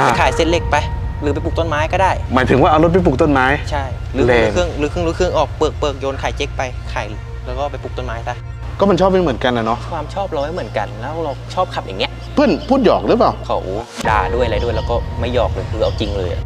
อ่าขายเส้นเหล็กไป หรือไปปลูกต้นไม้ก็ได้ หมายถึงว่าเอารถไปปลูกต้นไม้ ใช่หรือแรงเครื่องหรือเครื่องหรือเครื่องออกเปลือกเปลือกโยนไข่เจ๊กไปไข่แล้วก็ไปปลูกต้นไม้ซะก็มันชอบไม่เหมือนกันนะเนาะความชอบเราไม่เหมือนกัน แล้วเราชอบขับอย่างเงี้ยเพื่อนพูดหยอกหรือเปล่า เขาด่าด้วยอะไรด้วยแล้วก็ไม่หยอกเลยคือเอาจริงเลยอะ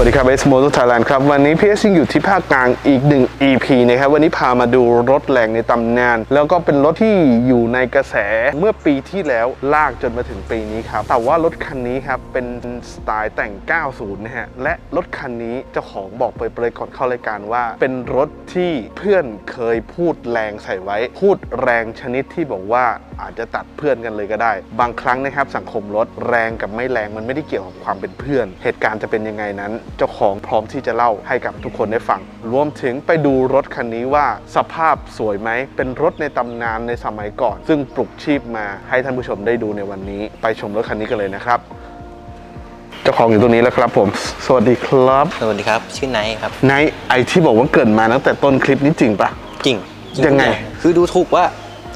วัสดีครับเอสโมโตไทยแลนด์ครับ วันนี้พีเอสยังอยู่ที่ภาคกลางอีกหนึ่ง EP นะครับ วันนี้พามาดูรถแรงในตำนาน แล้วก็เป็นรถที่อยู่ในกระแสเมื่อปีที่แล้วลากจนมาถึงปีนี้ครับ แต่ว่ารถคันนี้ครับ เป็นสไตล์แต่ง 90 นะฮะ และรถคันนี้เจ้าของบอกเปิดเผยก่อนเข้ารายการว่า เป็นรถที่เพื่อนเคยพูดแรงใส่ไว้ พูดแรงชนิดที่บอกว่าอาจจะตัดเพื่อนกันเลยก็ได้ บางครั้งนะครับสังคมรถแรงกับไม่แรงมันไม่ได้เกี่ยวกับความเป็นเพื่อน เหตุการณ์จะเป็นยังไงนั้นเจ้าของพร้อมที่จะเล่าให้กับทุกคนได้ฟัง รวมถึงไปดูรถคันนี้ว่าสภาพสวยไหม เป็นรถในตำนานในสมัยก่อน ซึ่งปลุกชีพมาให้ท่านผู้ชมได้ดูในวันนี้ ไปชมรถคันนี้กันเลยนะครับ เจ้าของอยู่ตรงนี้แล้วครับผม สวัสดีครับ สวัสดีครับ ชื่อไนท์ครับไนท์ไอที่บอกว่าเกิดมาตั้งแต่ต้นคลิปนี้จริงปะ จริงจริยังไงทุกอาคือดูถูกว่า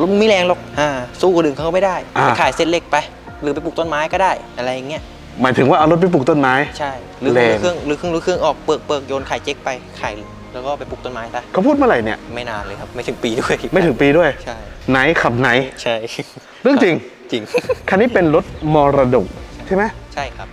รถมึงไม่แรงหรอกอ่าสู้คนอื่นเขาไม่ได้อ่าไปขายเส้นเหล็กไป หรือไปปลูกต้นไม้ก็ได้อะไรอย่างเงี้ย หมายถึงว่าเอารถไปปลูกต้นไม้ ใช่หรือแรง เครื่องหรือเครื่องหรือเครื่องออกเปลือกเปลือกโยนไข่เจ๊กไปไข่แล้วก็ไปปลูกต้นไม้ซะเขาพูดเมื่อไหร่เนี่ย ไม่นานเลยครับ ไม่ถึงปีด้วยไม่ถึงปีด้วย ใช่ไนท์ขับไนท์ใช่ เรื่องจริง จริง คันนี้เป็นรถมรดกใช่ไหม ใช่ครับ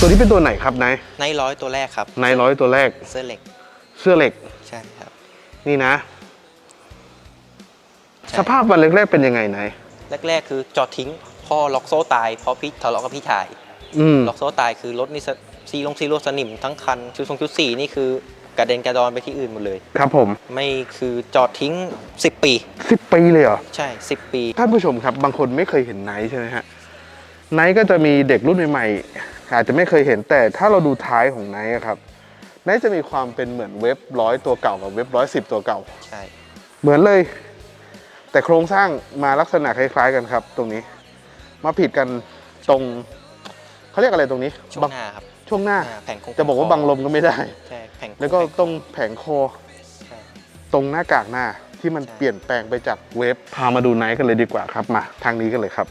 ตัวนี้เป็นตัวไหนครับไนท์ในร้อยตัวแรกครับไนท์ร้อยตัวแรก เสื้อเหล็ก เสื้อเหล็ก ใช่ครับ นี่นะ ใช่ สภาพวันแรกๆเป็นยังไงไนท์แรก ๆ คือจอดทิ้งพ่อล็อกโซ่ตายเพราะพี่ทะเลาะกับพี่ชาย อืมล็อกโซ่ตายคือรถนี่สซีลงซีโรสนิมทั้งคันชุดทรงชุดสีนี่คือกระเด็นกระดอนไปที่อื่นหมดเลย ครับผมไม่คือจอดทิ้ง 10 ปี สิบปีเลยเหรอ ใช่ 10 ปี ท่านผู้ชมครับ บางคนไม่เคยเห็นไนท์ใช่ไหมฮะไนท์ก็จะมีเด็กรุ่นใหม่ๆ อาจจะไม่เคยเห็นแต่ถ้าเราดูท้ายของไนท์อะครับไนท์จะมีความเป็นเหมือนเว็บร้อยตัวเก่ากับเว็บร้อยสิบตัวเก่า ใช่ เหมือนเลย แต่โครงสร้างมาลักษณะคล้าย ๆ กันครับ ตรงนี้ มาผิดกันตรงเขาเรียกอะไรตรงนี้ช่วบังหน้าครับ ช่วงหน้าอ่าแผงโค้งจะบอกว่าบังลมก็ไม่ได้ ใช่แผงโค้งแล้วก็ตรงแผงคอใช่ตรงหน้ากากหน้าที่มันใช่เปลี่ยนแปลงไปจากเวฟพามาดูไนท์กันเลยดีกว่าครับมา ทางนี้กันเลยครับ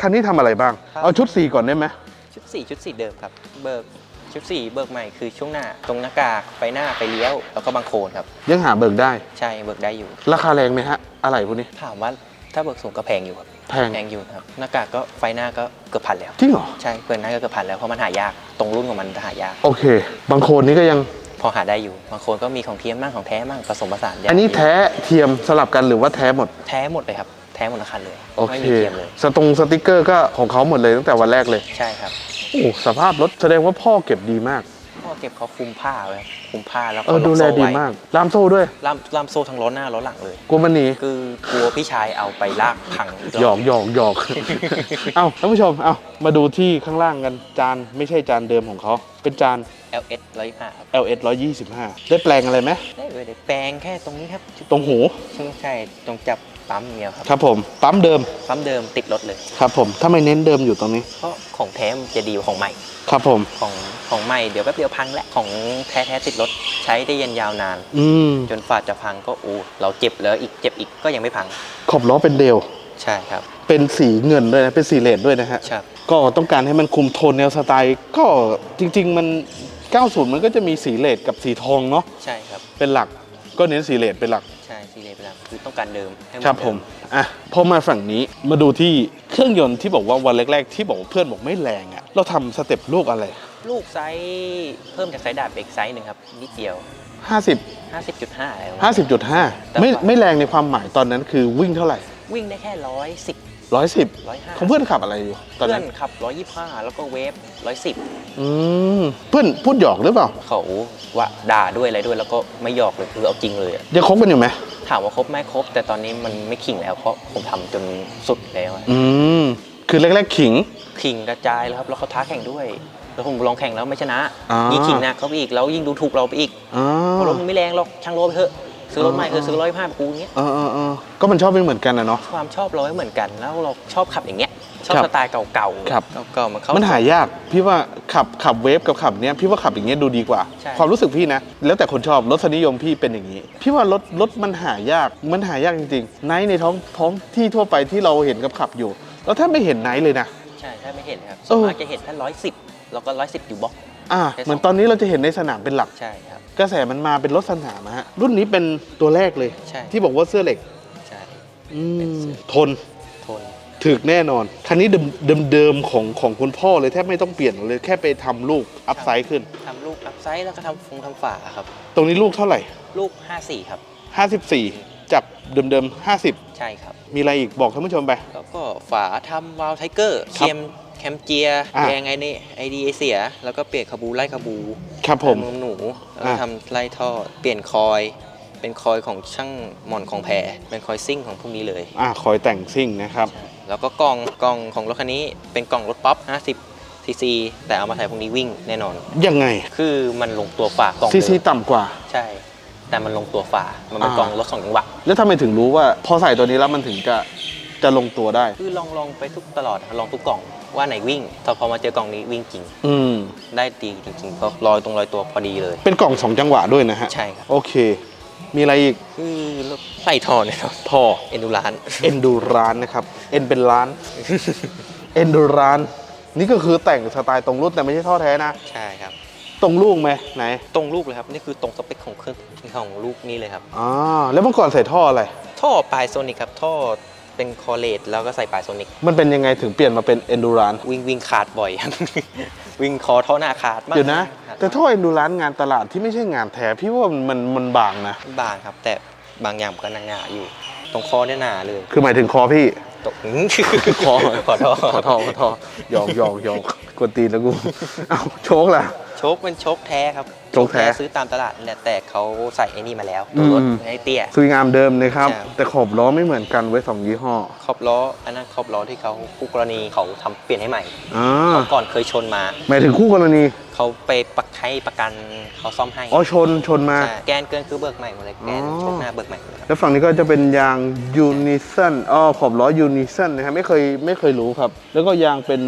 คันนี้ทำอะไรบ้าง เอาชุดสีก่อนได้ไหม ชุดสีชุดสีเดิมครับ เบิกชุดสีเบิกใหม่คือช่วงหน้า ตรงหน้ากากไฟหน้าไปเลี้ยว แล้วก็บังโคลนครับ ยังหาเบิกได้ ใช่เบิกได้อยู่ ราคาแรงไหมฮะ อะไรพวกนี้ ถามว่าถ้าเบิกสูงก็แพงอยู่ครับ แพง แพงอยู่ครับ หน้ากากก็ไฟหน้าก็เกือบพันแล้ว จริงเหรอ ใช่เกินหน้าก็เกือบพันแล้วเพราะมันหายาก ตรงรุ่นของมันจะหายาก โอเค บางโคนนี้ก็ยัง พอหาได้อยู่ บางคนก็มีของเทียมบ้างของแท้บ้างผสมผสานยากอันนี้แท้เทียมสลับกันหรือว่าแท้หมด แท้หมดเลยครับ แท้หมดละคันเลยโอไม่เค มีเทียมเลย สตรงสติกเกอร์ก็ของเขาหมดเลยตั้งแต่วันแรกเลยใช่ครับโอ้สภาพรถแสดงว่าพ่อเก็บดีมาก พ่อเก็บเขาคุมผ้าไว้ครับคุมผ้าแล้วเออดูแลดีมากลามโซ่ด้วยล่ามล่ามโซ่ทั้งล้อหน้าล้อหลังเลย กลัวมันหนี คือกลัวพี่ชายเอาไปลากพังกรบหยอกหยอกหยอก เอาท่านผู้ชม เอามาดูที่ข้างล่างกัน จานไม่ใช่จานเดิมของเขา เป็นจาน LS 125ครับ LS 125 ได้แปลงอะไรไหม ได้เลยได้แปลงแค่ตรงนี้ครับตรงหูซึ่งใช่ตรงจับ ปั๊มเมียวครับครับผมปั๊มเดิมปั๊มเดิมติดรถเลย ครับผมถ้าไม่เน้นเดิมอยู่ตรงนี้ เพราะของแท้มันจะดีกว่าของใหม่ ครับผม ของของใหม่เดี๋ยวแป๊บเดียวพังและของแท้แท้ๆติดรถใช้ได้ยันยาวนาน อืมจนฝาดจะพังก็อู้เราเจ็บแล้วอีกเจ็บอีกก็ยังไม่พัง ขอบล้อเป็นเดลใช่ครับ เป็นสีเงินด้วยนะเป็นสีเลดด้วยนะฮะครับ ก็ต้องการให้มันคุมโทนแนวสไตล์ ก็จริง ๆ มัน 90 มันก็จะมีสีเลดกับสีทองเนาะใช่ครับ เป็นหลัก ก็เน้นสีเลดเป็นหลักใช่ซีเลยไปแล้วคือต้องการเดิมให้นครับผมเดิอะพอมาฝั่งนี้มาดูที่เครื่องยนต์ที่บอกว่าวันแรก ๆ ที่บอกว่าเพื่อนบอกไม่แรงอะ่ะเราทำสเต็ปลูกอะไร ลูกไซส์เพิ่มจากไซส์ดาบไปอีกไซส์หนึ่งครับนิดเดียว 50 50.5อะไรประมาณ 50.5 ไม่ไม่แรงในความหมายตอนนั้นคือวิ่งเท่าไหร่ วิ่งได้แค่ร้อยสิบ110 ร้อยห้าของเพื่อนขับอะไรอยู่ตอนเพื่อนั้นนขับร้อยยี่ห้าแล้วก็เวฟร้อยสิบอืมเพื่อนพูดหยอกหรือเปล่า เขาว่าด่าด้วยอะไรด้วย แล้วก็ไม่หยอกเลยคือเอาจริงเลยอะยังคบกันอยู่ไหมถามว่าครบไหมครบ แต่ตอนนี้มันไม่ขิงแล้วเพราะผมทำจนสุดแล้วอะอืมคือแรกๆขิง ขิงกระจายแล้วครับแล้วเขาท้าแข่งด้วย แล้วผมลองแข่งแล้วไม่ชนะอ่ายิ่ ยิ่งขิงหนักเขาไปอีกแล้วยิ่งดูถูกเราไปอีกอ๋อเพราะรถมันไม่แรงหรอกช่างโลไปเถอะ ซื้อรถใหม่คือซื้อร้อยห้าปูเงี้ยเออเออเออก็มันชอบไม่เหมือนกันนะเนาะ ความชอบเราไม่เหมือนกัน แล้วเราชอบขับอย่างเงี้ยชอบครับสไตล์เก่าๆครับเก่าๆมันเขา มันหายาก พี่ว่าขับขับเวฟกับขับเนี้ยพี่ว่าขับอย่างเงี้ยดูดีกว่า ใช่ ความรู้สึกพี่นะ แล้วแต่คนชอบรสนิยมพี่เป็นอย่างนี้ พี่ว่ารถรถมันหายากมันหายากจริงๆไนท์ในท้องท้องที่ทั่วไปที่เราเห็นกับขับอยู่ เราแทบไม่เห็นไนท์เลยนะ ใช่ถ้าไม่เห็นครับเอส่วนอมากจะเห็นแค่ร้อยสิบแล้วก็ร้อยสิบอยู่บล็อก อ่าแค่สองเหมือนตอนนี้เราจะเห็นในสนามเป็นหลัก ใช่ครับ กระแสมันมาเป็นรถสนามนะฮะรุ่นนี้เป็นตัวแรกเลย ใช่ ที่บอกว่าเสื้อเหล็กใช่ อืเป็นมเสื้อ ทนทนถึกแน่นอน คันนี้เดิมเดิมเดิมของของคุณพ่อเลยแทบไม่ต้องเปลี่ยนเลยแค่ไปทำลูกอัพไซด์ขึ้น ทำลูกอัพไซด์แล้วก็ทำฟงทำฝาครับ ตรงนี้ลูกเท่าไหร่ ลูก 54 ครับ 54 จากเดิมเดิม50ใช่ครับมีอะไรอีกบอกท่านผู้ชมไป แล้วก็ฝาทำวาล์วไทเกอร์ ครับ เคียม แคมเจียอะ แยงไอเนี่ไอดีเสีย แล้วก็เปลี่ยนคาบูไล่คาบูครับผมมุมหนูแล้วก็อะ ทำไล่ท่อเปลี่ยนคอย เป็นคอยของช่างหมอนของแพรเป็นคอยซิ่งของพวกนี้เลย อ่าคอยแต่งซิ่งนะครับ แล้วก็กล่องกล่องของรถคันนี้เป็นกล่องรถป๊อป50ซีซีแต่เอามาใส่พวกนี้วิ่งแน่นอน ยังไงคือมันลงตัวฝากล่องซีซีเดิมต่ำกว่า ใช่ แต่มันลงตัวฝามันเป็นอ่า กล่องรถสองจังหวะแล้วทำไมถึงรู้ว่า พอใส่ตัวนี้แล้วมันถึงจะ จะลงตัวได้ คือลองลองไปทุกตลอดลองทุกกล่องว่าไหนวิ่งแต่พอมาเจอกล่องนี้วิ่งจริง อืม ได้ดีจริงๆเพราะลอยตรงลอยตัวพอดีเลย เป็นกล่องสองจังหวะด้วยนะฮะ ใช่ครับ โอเค มีอะไรอีก คือใส่ทอเนี่ยครับท่อเอ็นดูร้าน เอ็นดูร้านนะครับ เอ็นเป็นร้าน เอ็นดูร้าน นี่ก็คือแต่งสไตล์ตรงรุ่นแต่ไม่ใช่ท่อแท้นะ ใช่ครับ ตรงลูกไหมไหน ตรงลูกเลยครับ นี่คือตรงสเปคของเครื่องของลูกนี้เลยครับ อ่า แล้วเมื่อก่อนใส่ท่ออะไร ท่อปลายโซนิกครับ ท่อ เป็นคอเลตแล้วก็ใส่ปลายโซนิก มันเป็นยังไงถึงเปลี่ยนมาเป็นเอนดูรานวิ่งวิ่งขาดบ่อยครับวิ่งคอท่อหน้าขาดมากเดี๋ยวนะครับแต่ท่อเอนดูรานงานตลาดที่ไม่ใช่งานแท้พี่ว่ามันมันมันบางนะ บางครับ แต่บางอย่างมันก็หนาๆอยู่ ตรงคอเนี่ยหนาเลยคือหมายถึงคอพี่ ตกคอขอโทษขอท่อขอท่อหยอกหยอกหยอกกวนตีนแล้วกู เอาโชคล่ะ โชคเป็นโชคแท้ครับ โชคแท้ซื้อตามตลาดนี่แหละแต่เขาใส่ไอ้นี่มาแล้วตัวรถอืมไอ้เตี้ยสวยงามเดิมเลยครับใช่แต่ขอบล้อไม่เหมือนกันไว้ยสองยี่ห้อ ขอบล้ออันนั้นขอบล้อที่เขาคู่กรณีเขาทำเปลี่ยนให้ใหม่อ่าก่อนเคยชนมาหมายถึงคู่กรณีเขาไปปักให้ประกันเขาซ่อมให้อ๋อชนชนมาใช่แกนเกินคือเบิกใหม่หมดเลยแกนอ๋อโชคหน้าเบิกใหม่หมดเลยครับแล้วฝั่งนี้ก็จะเป็นยางยูนิสันอ๋อขอบล้อยูนิสันนะครับไม่เคยไม่เคยรู้ครับ แล้วก็ยางเป็น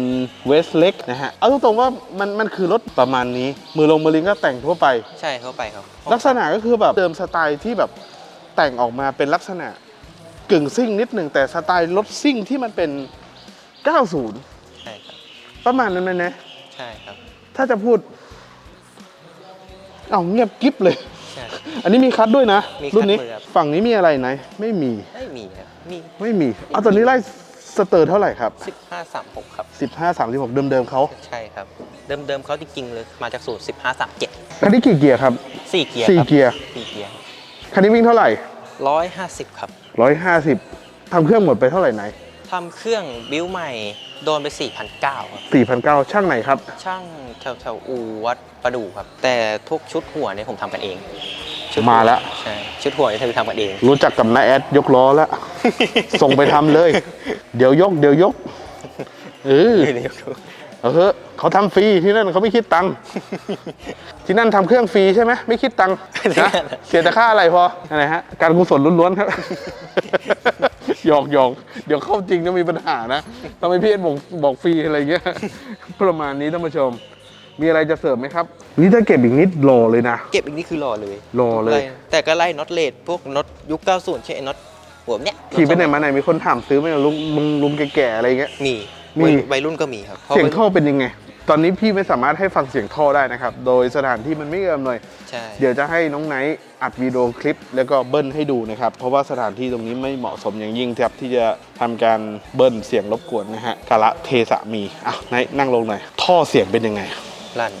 เวสเล็กนะฮะเอาตรงๆว่ามันมันคือรถประมาณนี้ มือลงมือลิงก็แต่งทั่ววไป ใช่ทั่วไปครับ ลักษณะก็คือแบบเติมสไตล์ที่แบบแต่งออกมาเป็นลักษณะกึ่งซิ่งนิดหนึ่งแต่สไตล์รถซิ่งที่มันเป็น ใช่ครับประมาณนั้นไหมนะ ใช่ครับถ้าจะพูด เอาเงียบกริบเลยอันนี้มีคัดด้วยนะรุ่นนี้ฝั่งนี้มีอะไรไหน ไม่มี ไม่มีครับมีไม่มีเอาตอนนี้ไล่สเตอร์เท่าไหร่ครับ 1536 ครับ 15 36 เดิมๆเขา ใช่ครับ เดิมๆเขาจริงๆเลยมาจากสูตร 1537 คันนี้กี่เกียร์ครับสี่เกียร์สี่ครับเกียร์สี่เกียร์คันนี้วิ่งเท่าไหร่ร้อยห้าสิบครับ150ทำเครื่องหมดไปเท่าไหร่ไหนทำเครื่องบิวใหม่โดนไป4 0 0ครับ4,900 ช่างไหนครับ ช่างแถวแถวอูวัดประดูครับ แต่ทุกชุดหัวเนี่ยผมทำกันเองชุดมาแล้วใช่ชุดหัวเนี่ยเธอทำกันเอง รู้จักกับน้าแอดยกล้อแล้ว ส่งไปทำเลย เดี๋ยวยก เดี๋ยวยกเออ เดี๋ยวดูเออเขาทำฟรีที่นั่นเขาไม่คิดตังค์ที่นั่นทำเครื่องฟรีใช่ไหมไม่คิดตังค์นะเสียแต่ค่าอะไรพออะไรฮะการกุศลล้วนๆครับหยอกหยอกเดี๋ยวเข้าจริงจะมีปัญหานะทำไมพี่เอ็ดบอกบอกฟรีอะไรเงี้ยประมาณนี้ท่านผู้ชม มีอะไรจะเสริมไหมครับนี่ถ้าเก็บอีกนิดรอเลยนะเก็บอีกนี่คือรอเลยรอเลยไแต่ก็ไล่น็อตเลดพวกน็อตยุค90ใช่ไอ้น็อตหัวเนี้ยขี่ไปไหนมาไหนมีคนถามซื้อไหมลุงลุงลุงแก่ๆอะไรเงี้ยมี มีวัยวัยรุ่นก็มีครับพราะเสียงวัท่อเป็นยังไง ตอนนี้พี่ไม่สามารถให้ฟังเสียงท่อได้นะครับ โดยสถานที่มันไม่เอื้อมหน่อยใช่ เดี๋ยวจะให้น้องไนท์อัดวิดีโอคลิปแล้วก็เบิ้ลให้ดูนะครับ เพราะว่าสถานที่ตรงนี้ไม่เหมาะสมอย่างยิ่งครับที่จะทำการเบิ้ลเสียงรบกวนนะฮะกาละเทสะมีอะไนท์นั่งลงหน่อยท่อเสียงเป็นยังไง ลั่น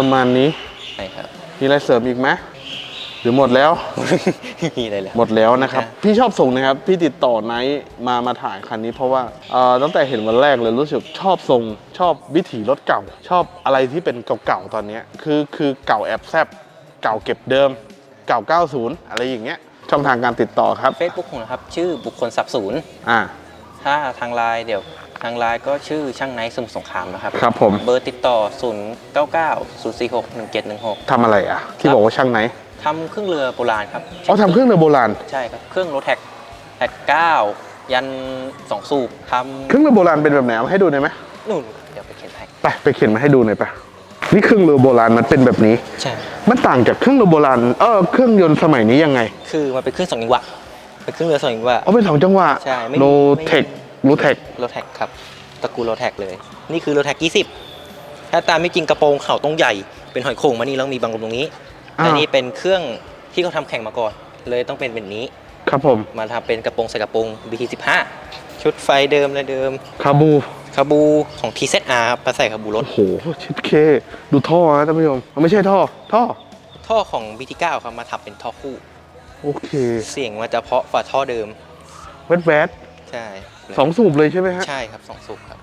ประมาณนี้ใช่ครับ มีอะไรเสริมอีกไหมหรือหมดแล้วไม่มีอะไรเลยหมดแล้วนะครับอะพี่ชอบส่งนะครับ พี่ติดต่อไนท์มามาถ่ายคันนี้เพราะว่าเอ่อตั้งแต่เห็นวันแรกเลยรู้สึกชอบทรงชอบวิถีรถเก่า ชอบอะไรที่เป็นเก่าๆตอนเนี้ยคือคือเก่าแอบแซบเก่าเก็บเดิม เก่า 90 อะไรอย่างเงี้ยช่องทางการติดต่อครับเฟซบุ๊กผมนะครับ ชื่อบุคคลสับศูนย์อ่า ถ้าทางไลน์เดี๋ยว ทางไลน์ก็ชื่อช่างไนท์สมุทรสงครามนะครับครับผม เบอร์ติดต่อ 0 9 9 0 4 6 1 7 1 6ทำอะไรอะ ที่บอกว่าช่างไหนทำเครื่องเรือโบราณครับอ๋อทำเครื่องเรือโบราณใช่ครับเครื่องรถแท็กแท็ก9ยัน2สูบทเครื่องเรือโบราณเป็นแบบไหนเอามาให้ดูหน่อยไหมำนู่นเดี๋ยวไปเขียนให้ไปไปเขียนมาให้ดูหน่อยไปนี่เครื่องเรือโบราณมันเป็นแบบนี้ใช่มันต่างจากเครื่องเรือโบราณเออเครื่องยนต์สมัยนี้ยังไง คือมันเป็นเครื่องสองจังหวะเป็นเครื่องเรือสองจังหวะเอาเป็นสองจังหวะใช่ไม่โลไม่เทค โลเทครถแท็กครับ ตระกูลรถแท็กเลย นี่คือรถแท็ก20ถ้าตามไม่จริงกระโปรงเข่าต้องใหญ่ เป็นหอยโข่งมานี่แล้วมีบังลมตรงนี้อ่าแต่นี่เป็นเครื่องที่เขาทำแข่งมาก่อน เลยต้องเป็นแบบนี้ ครับผมมาทำเป็นกระโปรงใส่กระโปรง BT15 ชุดไฟเดิมเลยเดิม คาบูคาบูของ TZR ครับมาใส่คาบูรถ โอ้โหชิดเค ดูท่อนะท่านผู้ชมมันไม่ใช่ท่อ ท่อ ท่อของ BT9 ครับมาทำเป็นท่อคู่ โอเค เสียงมันจะเพราะฝ่าท่อเดิมแวดแวดใช่ สองสูบเลยใช่ไหมฮะ ใช่ครับสองสูบครับ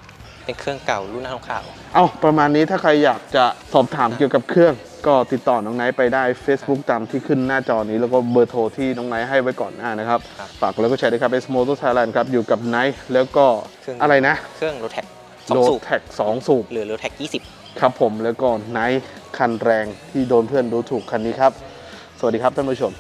เป็นเครื่องเก่ารุ่นหน้าทองขาว เอาประมาณนี้ถ้าใครอยากจะสอบถามเกี่ยวกับเครื่อง ก็ติดต่อน้องไนท์ไปได้ Facebook ตามที่ขึ้นหน้าจอนี้แล้วก็เบอร์โทรที่น้องไนท์ให้ไว้ก่อนหน้านะครับ ครับ ฝากกดไลค์กดแชร์ด้วยครับ S Motor Thailand ครับอยู่กับไนท์แล้วก็เครื่องอะไรนะเครื่องรถแท็กสอโลงสูบแท็กสองสูบ หรือรถแท็ก20ครับผมแล้วก็ไนท์คันแรงที่โดนเพื่อนดูถูกคันนี้ครับ สวัสดีครับท่านผู้ชม